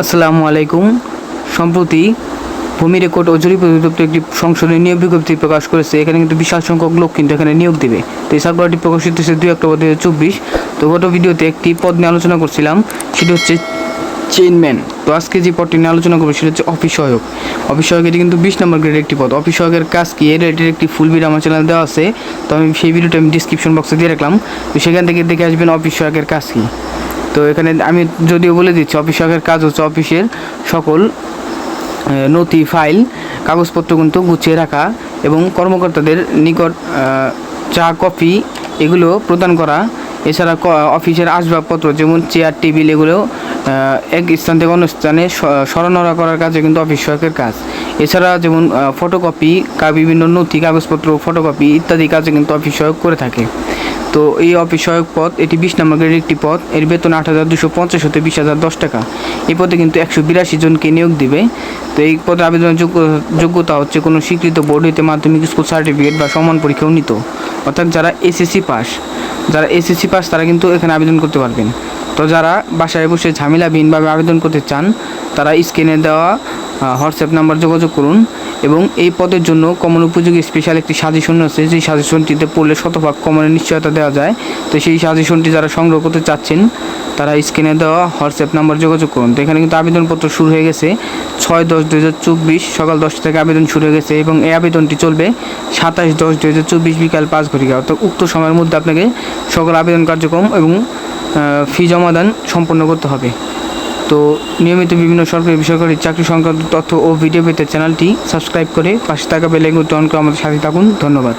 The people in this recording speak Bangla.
আসসালামু আলাইকুম। সম্প্রতি ভূমি রেকর্ড ও জরিপ অধিদপ্তর একটি সংশোধনী নিয়োগ বিজ্ঞপ্তি প্রকাশ করেছে। এখানে কিন্তু বিশাল সংখ্যক লোক কিন্তু এখানে নিয়োগ দেবে। তো এই সার্কুলারটি প্রকাশিত হয়েছে দুই অক্টোবর দু হাজার চব্বিশ। তো গত ভিডিওতে একটি পদ নিয়ে আলোচনা করছিলাম। সেটি হচ্ছে চেইনম্যান তো আজকে যে পদটি নিয়ে আলোচনা করব, সেটা হচ্ছে অফিস সহায়ক। অফিস সহায়ক এটি কিন্তু বিশ নম্বর গ্রেডের একটি পদ। অফিস সহায়কের কাজ কি? এর এটির একটি ফুল ভিডিও আমার চ্যানেল দেওয়া আছে। তো আমি সেই ভিডিওটা আমি ডিসক্রিপশন বক্সে দিয়ে রাখলাম। তো সেখান থেকে দেখে আসবেন অফিস সহায়কের কাজ কি। তো এখানে আমি যদিও বলে দিচ্ছি অফিস সহায়কের কাজ হচ্ছে অফিসের সকল নথি ফাইল কাগজপত্র কিন্তু গুছিয়ে রাখা এবং কর্মকর্তাদের নিকট চা, কফি এগুলো প্রদান করা এছাড়া অফিসের আসবাবপত্র, যেমন চেয়ার টেবিল এগুলো এক স্থান থেকে অন্য স্থানে সরানোরা করার কাজে কিন্তু অফিস সহায়কের কাজ। এছাড়া যেমন ফটোকপি বিভিন্ন নথি, কাগজপত্র ফটোকপি ইত্যাদি কাজে কিন্তু অফিস সহায়ক করে থাকে। তো এই অফিস সহায়ক পদ, এটি বিশ নম্বর গ্রেডের একটি পদ, এর বেতন আট হাজার দুশো পঞ্চাশ হতে বিশ হাজার দশ টাকা। এই পদে কিন্তু একশো বিরাশি জনকে নিয়োগ দিবে। তো এই পদে আবেদনের যোগ্য- যোগ্যতা হচ্ছে কোনো স্বীকৃত বোর্ড হইতে মাধ্যমিক স্কুল সার্টিফিকেট বা সমান পরীক্ষা উন্নীত অর্থাৎ যারা এসএসসি পাস যারা এসএসসি পাস তারা কিন্তু এখানে আবেদন করতে পারবেন। তো যারা বাসায় বসে ঝামেলাবিহীনভাবে আবেদন করতে চান, তারা স্ক্রিনে দেওয়া হোয়াটসঅ্যাপ নাম্বার যোগাযোগ করুন এবং এই পদের জন্য কমন উপযোগী স্পেশাল একটি সাজেশন আছে। যেই সাজেশনটিতে পড়লে শতভাগ কমনের নিশ্চয়তা দেওয়া যায়। তো সেই সাজেশনটি যারা সংগ্রহ করতে চাচ্ছেন, তারা স্ক্রিনে দেওয়া হোয়াটসঅ্যাপ নাম্বার যোগাযোগ করুন। তো এখানে কিন্তু আবেদনপত্র শুরু হয়ে গেছে। ছয় দশ দু হাজার চব্বিশ সকাল দশটা থেকে আবেদন শুরু হয়ে গেছে এবং এই আবেদনটি চলবে সাতাশ দশ দু হাজার চব্বিশ বিকাল পাঁচ ঘটিকা। অর্থাৎ উক্ত সময়ের মধ্যে আপনাকে সকল আবেদন কার্যক্রম এবং ফি জমাদান সম্পন্ন করতে হবে। তো নিয়মিত বিভিন্ন সরকারি বেসরকারি চাকরি সংক্রান্ত তথ্য ও ভিডিও পেতে চ্যানেলটি সাবস্ক্রাইব করে পাশে থাকা বেলাইকন অন করে আমাদের সাথে থাকুন। ধন্যবাদ।